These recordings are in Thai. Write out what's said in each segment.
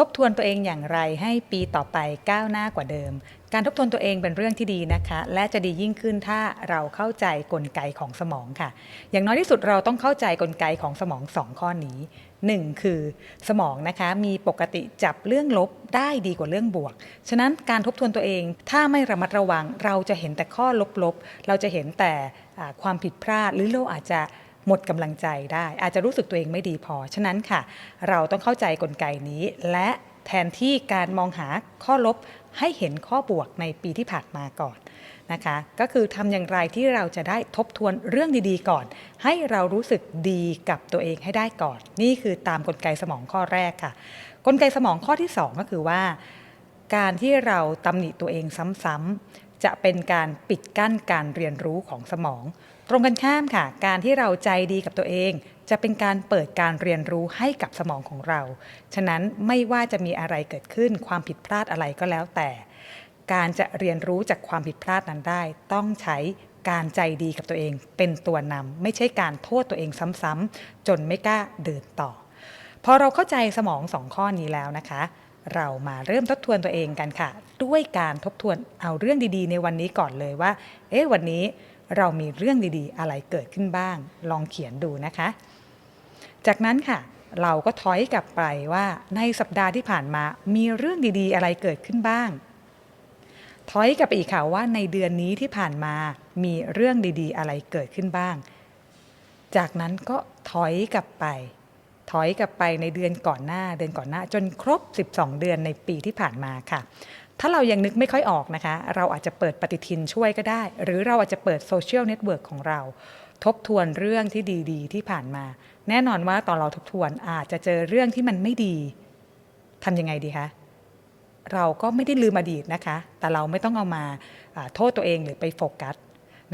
ทบทวนตัวเองอย่างไรให้ปีต่อไปก้าวหน้ากว่าเดิม การทบทวนตัวเองเป็นเรื่องที่ดีนะคะ และจะดียิ่งขึ้นถ้าเราเข้าใจกลไกของสมองค่ะ อย่างน้อยที่สุดเราต้องเข้าใจกลไกของสมองสองข้อนี้หนึ่งคือสมองนะคะมีปกติจับเรื่องลบได้ดีกว่าเรื่องบวก ฉะนั้นการทบทวนตัวเองถ้าไม่ระมัดระวัง เราจะเห็นแต่ข้อลบๆ เราจะเห็นแต่ความผิดพลาดหรือเราอาจจะ หมดกำลังใจได้ อาจจะรู้สึกตัวเองไม่ดีพอ ฉะนั้นค่ะ เราต้องเข้าใจกลไกนี้ และแทนที่การมองหาข้อลบให้เห็นข้อบวกในปีที่ผ่านมาก่อนนะคะ ก็คือทำอย่างไรที่เราจะได้ทบทวนเรื่องดีๆก่อน ให้เรารู้สึกดีกับตัวเองให้ได้ก่อน นี่คือตามกลไกสมองข้อแรกค่ะ กลไกสมองข้อที่สองก็คือว่า การที่เราตำหนิตัวเองซ้ำๆจะเป็นการปิดกั้นการเรียนรู้ของสมอง ตรงกันข้ามค่ะ การที่เราใจดีกับตัวเอง จะเป็นการเปิดการเรียนรู้ให้กับสมองของเรา ฉะนั้นไม่ว่าจะมีอะไรเกิดขึ้นความผิดพลาดอะไรก็แล้วแต่ การจะเรียนรู้จากความผิดพลาดนั้นได้ ต้องใช้การใจดีกับตัวเองเป็นตัวนำไม่ใช่การโทษตัวเองซ้ำๆจนไม่กล้าเดินต่อ พอเราเข้าใจสมองสองข้อนี้แล้วนะคะ เรามาเริ่มทบทวนตัวเองกันค่ะ ด้วยการทบทวนเอาเรื่องดีๆ ในวันนี้ก่อนเลยว่า เอ๊ะวันนี้ เรามีเรื่องดีๆ อะไรเกิดขึ้นบ้าง ลองเขียนดูนะคะ จากนั้นค่ะ เราก็ถอยกลับไปว่าในสัปดาห์ที่ผ่านมามีเรื่องดีๆ อะไรเกิดขึ้นบ้าง ถอยกลับไปอีกค่ะว่าในเดือนนี้ที่ผ่านมามีเรื่องดีๆ อะไรเกิดขึ้นบ้าง จากนั้นก็ถอยกลับไปถอยกลับไปในเดือนก่อนหน้าเดือนก่อนหน้า จนครบ 12 เดือนในปีที่ผ่านมาค่ะ ถ้าเรายังนึกไม่ค่อยออกนะคะ เราอาจจะเปิดปฏิทินช่วยก็ได้ หรือเราอาจจะเปิดโซเชียลเน็ตเวิร์กของเรา ทบทวนเรื่องที่ดีๆ ที่ผ่านมา แน่นอนว่าตอนเราทบทวนอาจจะเจอเรื่องที่มันไม่ดีทำยังไงดีคะเราก็ไม่ได้ลืมอดีตนะคะ แต่เราไม่ต้องเอามาอ่าโทษตัวเองหรือไปโฟกัส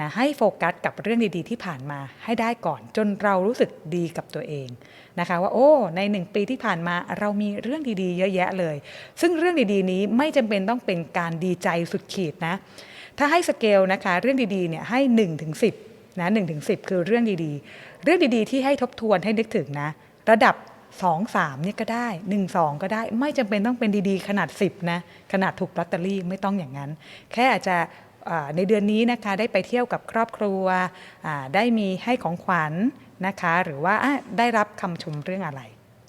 นะให้โฟกัสกับเรื่องดีๆที่ผ่านมาให้ได้ก่อน จนเรารู้สึกดีกับตัวเองนะคะ ว่าโอ้ในหนึ่งปีที่ผ่านมาเรามีเรื่องดีๆ เยอะแยะเลย ซึ่งเรื่องดีๆนี้ไม่จำเป็นต้องเป็นการดีใจสุดขีดนะถ้าให้สเกลนะคะเรื่องดีๆเนี่ยให้1ถึง10นะ1ถึง10คือเรื่องดีๆ เรื่องดีๆ ที่ให้ทบทวนให้นึกถึงนะ ระดับ2 3เนี่ยก็ได้1 2ก็ได้ ไม่จำเป็นต้องเป็นดีๆ ขนาด10นะ ขนาดถูกลอตเตอรี่ไม่ต้องอย่างนั้น แค่อาจจะ ในเดือนนี้นะคะได้ไปเที่ยวกับครอบครัวได้มีให้ของขวัญนะคะ หรือว่าได้รับคำชมเรื่องอะไร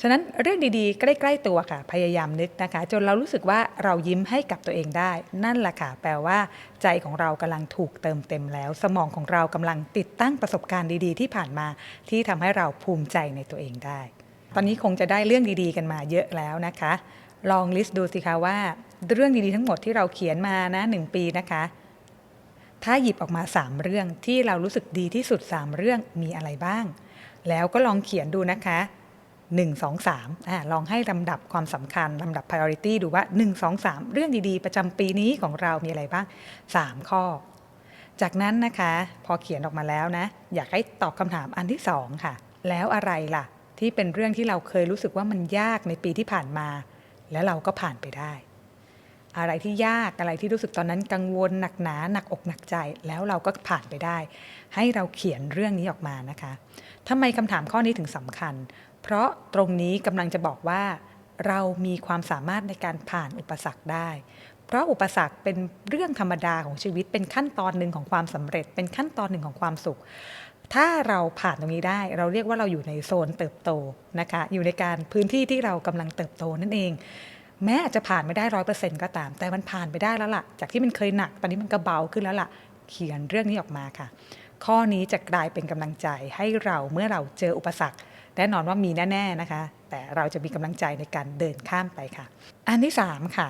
ฉะนั้นเรื่องดีๆ ใกล้ๆตัวค่ะ พยายามนึกนะคะ จนเรารู้สึกว่าเรายิ้มให้กับตัวเองได้ นั่นแหละค่ะ แปลว่า ใจของเรากำลังถูกเติมเต็มแล้ว สมองของเรากำลังติดตั้งประสบการณ์ดีๆ ที่ผ่านมา ที่ทำให้เราภูมิใจในตัวเองได้ ตอนนี้คงจะได้เรื่องดีๆ กันมาเยอะแล้วนะคะ ลองลิสต์ดูสิคะว่า เรื่องดีๆทั้งหมดที่เราเขียนมานะหนึ่งปีนะคะ ถ้าหยิบออกมา 3 เรื่องที่เรารู้สึกดีที่สุด 3 เรื่องมีอะไรบ้าง แล้วก็ลองเขียนดูนะคะ 1 2 3อ่าลองให้ลำดับความสำคัญลำดับ priority ดูว่า 1 2 3 เรื่องดีๆ ประจำปีนี้ของเรามีอะไรบ้าง 3 ข้อ จากนั้นนะคะ พอเขียนออกมาแล้วนะ อยากให้ตอบคำถามอันที่ 2 ค่ะ แล้วอะไรล่ะ ที่เป็นเรื่องที่เราเคยรู้สึกว่ามันยากในปีที่ผ่านมา แล้วเราก็ผ่านไปได้ อะไรที่ยากอะไรที่รู้สึกตอนนั้นกังวลหนักหนาหนักอกหนักใจ แล้วเราก็ผ่านไปได้ ให้เราเขียนเรื่องนี้ออกมานะคะทำไมคำถามข้อนี้ถึงสำคัญ เพราะตรงนี้กำลังจะบอกว่า เรามีความสามารถในการผ่านอุปสรรคได้ เพราะอุปสรรคเป็นเรื่องธรรมดาของชีวิต เป็นขั้นตอนหนึ่งของความสำเร็จ เป็นขั้นตอนหนึ่งของความสุข ถ้าเราผ่านตรงนี้ได้ เราเรียกว่าเราอยู่ในโซนเติบโตนะคะ อยู่ในการพื้นที่ที่เรากำลังเติบโตนั่นเอง แม้อาจจะผ่านไม่ได้ร้อยเปอร์เซ็นต์ก็ตาม แต่มันผ่านไปได้แล้วล่ะ จากที่มันเคยหนักตอนนี้มันก็เบาขึ้นแล้วล่ะ เขียนเรื่องนี้ออกมาค่ะ ข้อนี้จะกลายเป็นกำลังใจให้เราเมื่อเราเจออุปสรรคแน่นอนว่ามีแน่ๆนะคะ แต่เราจะมีกำลังใจในการเดินข้ามไปค่ะ อันที่สามค่ะ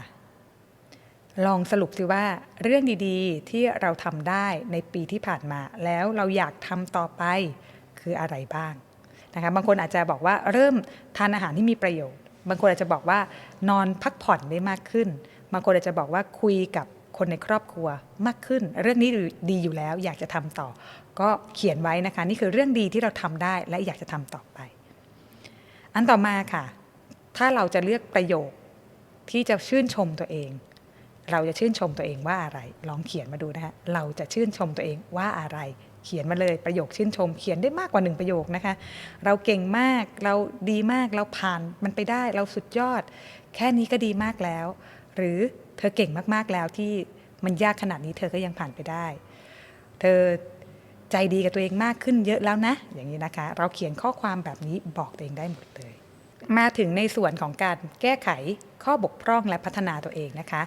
ลองสรุปสิว่าเรื่องดีๆ ที่เราทำได้ในปีที่ผ่านมา แล้วเราอยากทำต่อไปคืออะไรบ้างนะคะบางคนอาจจะบอกว่าเริ่มทานอาหารที่มีประโยชน์ บางคนอาจจะบอกว่านอนพักผ่อนได้มากขึ้น บางคนอาจจะบอกว่าคุยกับคนในครอบครัวมากขึ้น เรื่องนี้ดีอยู่แล้วอยากจะทำต่อ ก็เขียนไว้นะคะ นี่คือเรื่องดีที่เราทำได้และอยากจะทำต่อไป อันต่อมาค่ะ ถ้าเราจะเลือกประโยคที่จะชื่นชมตัวเอง เราจะชื่นชมตัวเองว่าอะไร ลองเขียนมาดูนะคะเราจะชื่นชมตัวเองว่าอะไร เขียนมาเลยประโยคชื่นชม เขียนได้มากกว่าหนึ่งประโยคนะคะ เราเก่งมากเราดีมากเราผ่านมันไปได้เราสุดยอด แค่นี้ก็ดีมากแล้ว หรือเธอเก่งมากๆแล้วที่มันยากขนาดนี้เธอก็ยังผ่านไปได้ เธอใจดีกับตัวเองมากขึ้นเยอะแล้วนะ อย่างนี้นะคะ เราเขียนข้อความแบบนี้บอกตัวเองได้หมดเลย มาถึงในส่วนของการแก้ไขข้อบกพร่องและพัฒนาตัวเองนะคะ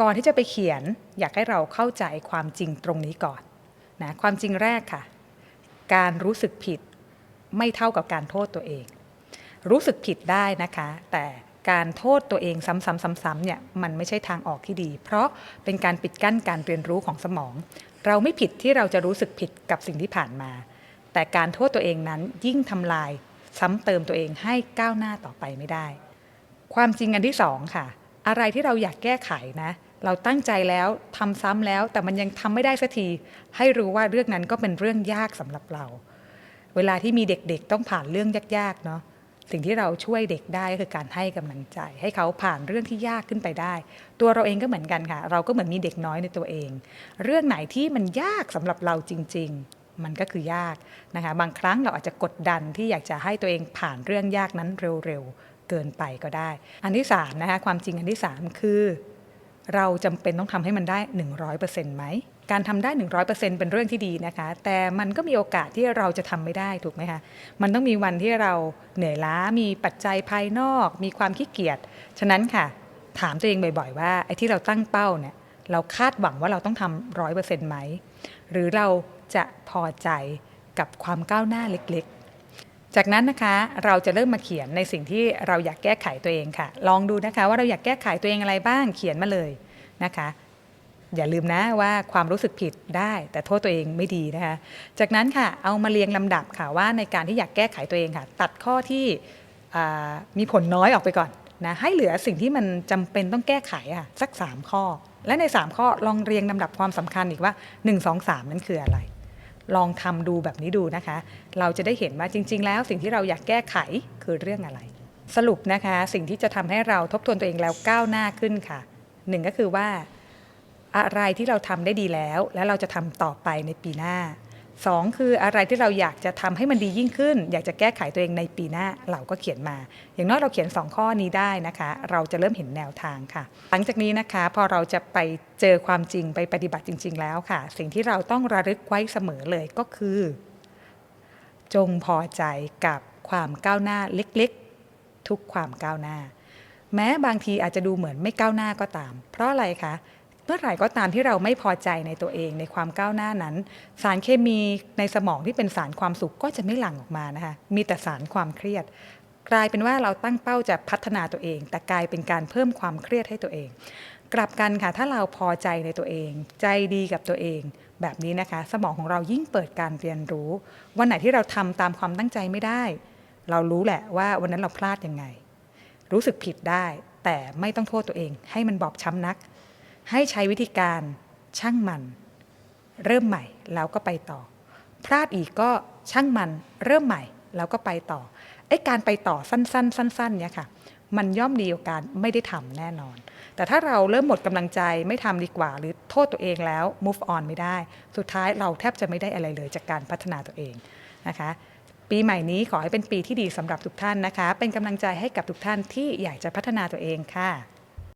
ก่อนที่จะไปเขียนอยากให้เราเข้าใจความจริงตรงนี้ก่อน นะความจริงแรกค่ะ การรู้สึกผิดไม่เท่ากับการโทษตัวเอง รู้สึกผิดได้นะคะ แต่การโทษตัวเองซ้ำๆๆๆเนี่ยมันไม่ใช่ทางออกที่ดี เพราะเป็นการปิดกั้นการเรียนรู้ของสมอง เราไม่ผิดที่เราจะรู้สึกผิดกับสิ่งที่ผ่านมา แต่การโทษตัวเองนั้นยิ่งทำลายซ้ำเติมตัวเองให้ก้าวหน้าต่อไปไม่ได้ ความจริงอันที่สองค่ะ อะไรที่เราอยากแก้ไขนะ เราตั้งใจแล้วทำซ้ำแล้ว แต่มันยังทำไม่ได้สักทีให้รู้ว่าเรื่องนั้นก็เป็นเรื่องยากสำหรับเรา เวลาที่มีเด็กๆต้องผ่านเรื่องยากๆเนาะสิ่งที่เราช่วยเด็กได้ก็คือการให้กำลังใจ ให้เขาผ่านเรื่องที่ยากขึ้นไปได้ ตัวเราเองก็เหมือนกันค่ะ เราก็เหมือนมีเด็กน้อยในตัวเอง เรื่องไหนที่มันยากสำหรับเราจริง ๆ มันก็คือยากนะคะ บางครั้งเราอาจจะกดดันที่อยากจะให้ตัวเองผ่านเรื่องยากนั้นเร็วๆเกินไปก็ได้ อันที่สามนะคะความจริงอันที่สามคือ เราจำเป็นต้องทำให้มันได้ 100%ไหม การทำได้ 100%เป็นเรื่องที่ดีนะคะ แต่มันก็มีโอกาสที่เราจะทำไม่ได้ถูกไหมคะ มันต้องมีวันที่เราเหนื่อยล้า มีปัจจัยภายนอก มีความขี้เกียจ ฉะนั้นค่ะ ถามตัวเองบ่อยๆ ว่าไอ้ที่เราตั้งเป้าเนี่ย เราคาดหวังว่าเราต้องทำร้อยเปอร์เซ็นต์ไหม หรือเราจะพอใจกับความก้าวหน้าเล็กๆ จากนั้นนะคะเราจะเริ่มมาเขียนในสิ่งที่เราอยากแก้ไขตัวเองค่ะ ลองดูนะคะว่าเราอยากแก้ไขตัวเองอะไรบ้างเขียนมาเลยนะคะ อย่าลืมนะว่าความรู้สึกผิดได้ แต่โทษตัวเองไม่ดีนะคะ จากนั้นค่ะเอามาเรียงลำดับค่ะว่าในการที่อยากแก้ไขตัวเองค่ะ ตัดข้อที่มีผลน้อยออกไปก่อนนะให้เหลือสิ่งที่มันจำเป็นต้องแก้ไขอะสัก 3 ข้อ และใน 3 ข้อลองเรียงลำดับความสำคัญอีกว่า 1 2 3 นั่นคืออะไร ลองทำดูแบบนี้ดูนะคะ เราจะได้เห็นว่าจริง ๆ แล้วสิ่งที่เราอยากแก้ไขคือเรื่องอะไร สรุปนะคะ สิ่งที่จะทำให้เราทบทวนตัวเองแล้วก้าวหน้าขึ้นค่ะหนึ่งก็คือว่าอะไรที่เราทำได้ดีแล้ว และเราจะทำต่อไปในปีหน้า สองคืออะไรที่เราอยากจะทำให้มันดียิ่งขึ้น อยากจะแก้ไขตัวเองในปีหน้าเราก็เขียนมา อย่างน้อยเราเขียน 2 ข้อนี้ได้นะคะ เราจะเริ่มเห็นแนวทางค่ะ หลังจากนี้นะคะพอเราจะไปเจอความจริงไปปฏิบัติจริง ๆ แล้วค่ะ สิ่งที่เราต้องระลึกไว้เสมอเลยก็คือ จงพอใจกับความก้าวหน้าเล็กๆ ทุกความก้าวหน้า แม้บางทีอาจจะดูเหมือนไม่ก้าวหน้าก็ตาม เพราะอะไรคะ เมื่อไหร่ก็ตามที่เราไม่พอใจในตัวเองในความก้าวหน้านั้น สารเคมีในสมองที่เป็นสารความสุขก็จะไม่หลั่งออกมานะคะมีแต่สารความเครียด กลายเป็นว่าเราตั้งเป้าจะพัฒนาตัวเอง แต่กลายเป็นการเพิ่มความเครียดให้ตัวเอง กลับกันค่ะถ้าเราพอใจในตัวเอง ใจดีกับตัวเอง แบบนี้นะคะ สมองของเรายิ่งเปิดการเรียนรู้ วันไหนที่เราทำตามความตั้งใจไม่ได้ เรารู้แหละว่าวันนั้นเราพลาดยังไง รู้สึกผิดได้ แต่ไม่ต้องโทษตัวเอง ให้มันบอบช้ำนัก ให้ใช้วิธีการช่างมัน เริ่มใหม่แล้วก็ไปต่อ พลาดอีกก็ช่างมันเริ่มใหม่แล้วก็ไปต่อไอ้การไปต่อสั้น ๆ สั้นๆเนี่ยค่ะมันย่อมดีกว่าการไม่ได้ทำแน่นอน แต่ถ้าเราเริ่มหมดกำลังใจไม่ทำดีกว่า หรือโทษตัวเองแล้ว move on ไม่ได้ สุดท้ายเราแทบจะไม่ได้อะไรเลยจากการพัฒนาตัวเองนะคะ ปีใหม่นี้ขอให้เป็นปีที่ดีสำหรับทุกท่านนะคะ เป็นกำลังใจให้กับทุกท่านที่อยากจะพัฒนาตัวเองค่ะ